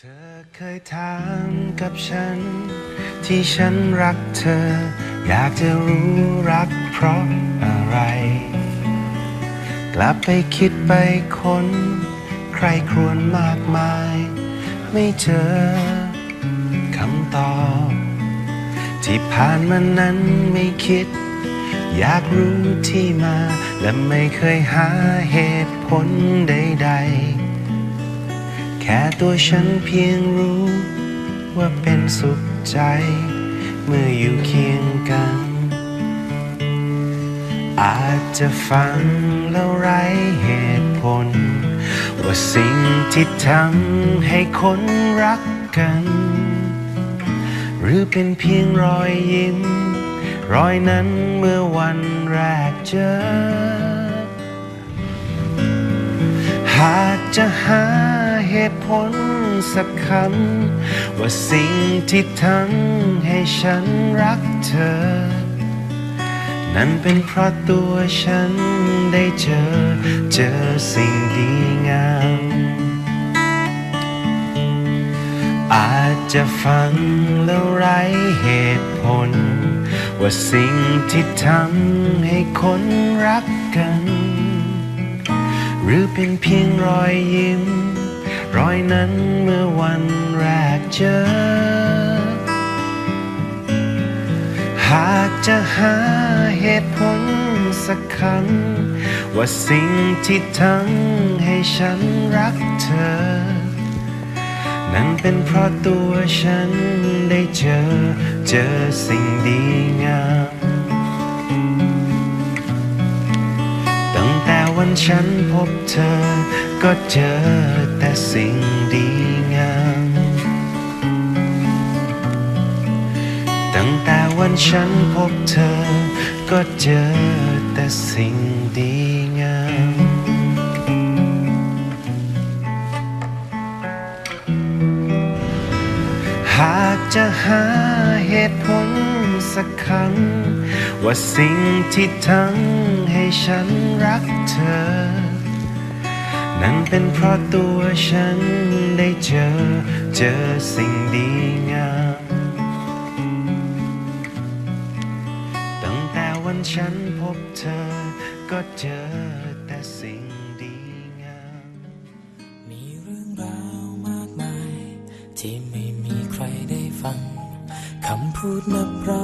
เธอเคยถามกับฉัน ที่ฉันรักเธอ อยากจะรู้รักเพราะอะไร กลับไปคิดไปค้น ใครครวญมากมาย ไม่เจอคำตอบ ที่ผ่านมานั้นไม่คิด อยากรู้ที่มา และไม่เคยหาเหตุผลใด ๆ แค่ตัวฉันเพียงรู้ว่าเป็นสุขใจ เมื่ออยู่เคียงกัน อาจจะฟังแล้วไร้เหตุผล ว่าสิ่งที่ทำให้คนรักกัน หรือเป็นเพียงรอยยิ้ม รอยนั้นเมื่อวันแรกเจอ หากจะหา เหตุผลสักคำว่าสิ่งที่ทำให้ฉันรักเธอ นั่นเป็นเพราะตัวฉันได้เจอ เจอสิ่งดีงาม อาจจะฟังแล้วไร้เหตุผล ว่าสิ่งที่ทำให้คนรักกัน หรือเป็นเพียงรอยยิ้ม รอยนั้นเมื่อวันแรกเจอ หากจะหาเหตุผลสักคำว่าสิ่งที่ทำให้ฉันรักเธอ นั่นเป็นเพราะตัวฉันได้เจอ เจอสิ่งดีงาม ฉันพบเธอ ก็เจอแต่สิ่งดีงาม ตั้งแต่วันฉันพบเธอ ก็เจอแต่สิ่งดีงามหากจะหาเหตุผลสักคำ ว่าสิ่งที่ทำให้ฉันรักเธอ นั่นเป็นเพราะตัวฉันได้เจอ เจอสิ่งดีงามตั้งแต่วันฉันพบเธอ ก็เจอแต่สิ่งดีงาม มีเรื่องราวมากมาย ที่ไม่มีใครได้ฟังคำพูดนับร้อย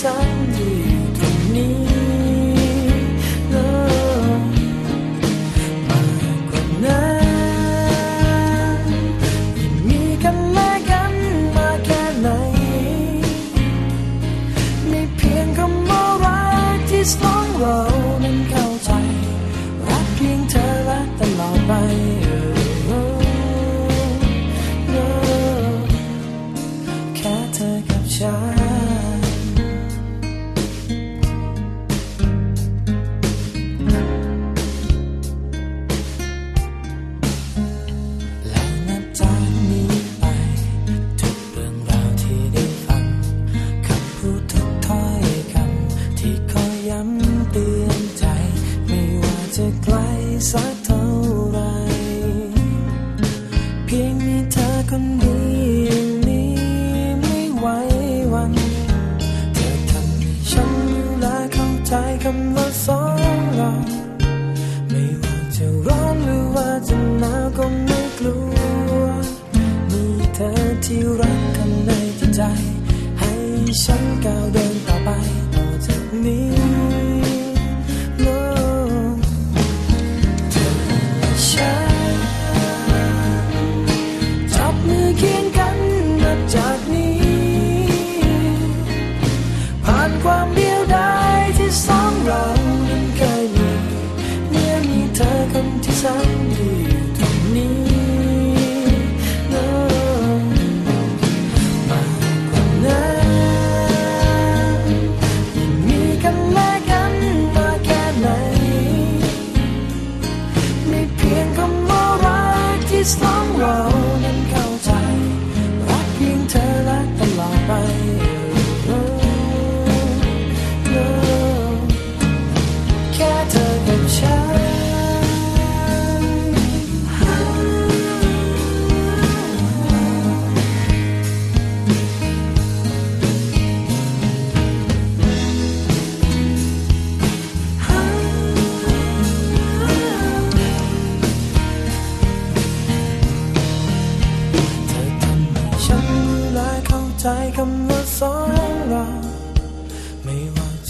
คนที่แสนดีอยู่ตรงนี้เมากกว่านั้นยังมีกันและกันมาแค่ไหนมีเพียงคำว่ารักที่สองเรานั้นเข้าใจ รักเพียงเธอและตลอดไปแค่เธอกับฉัน ให้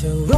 to.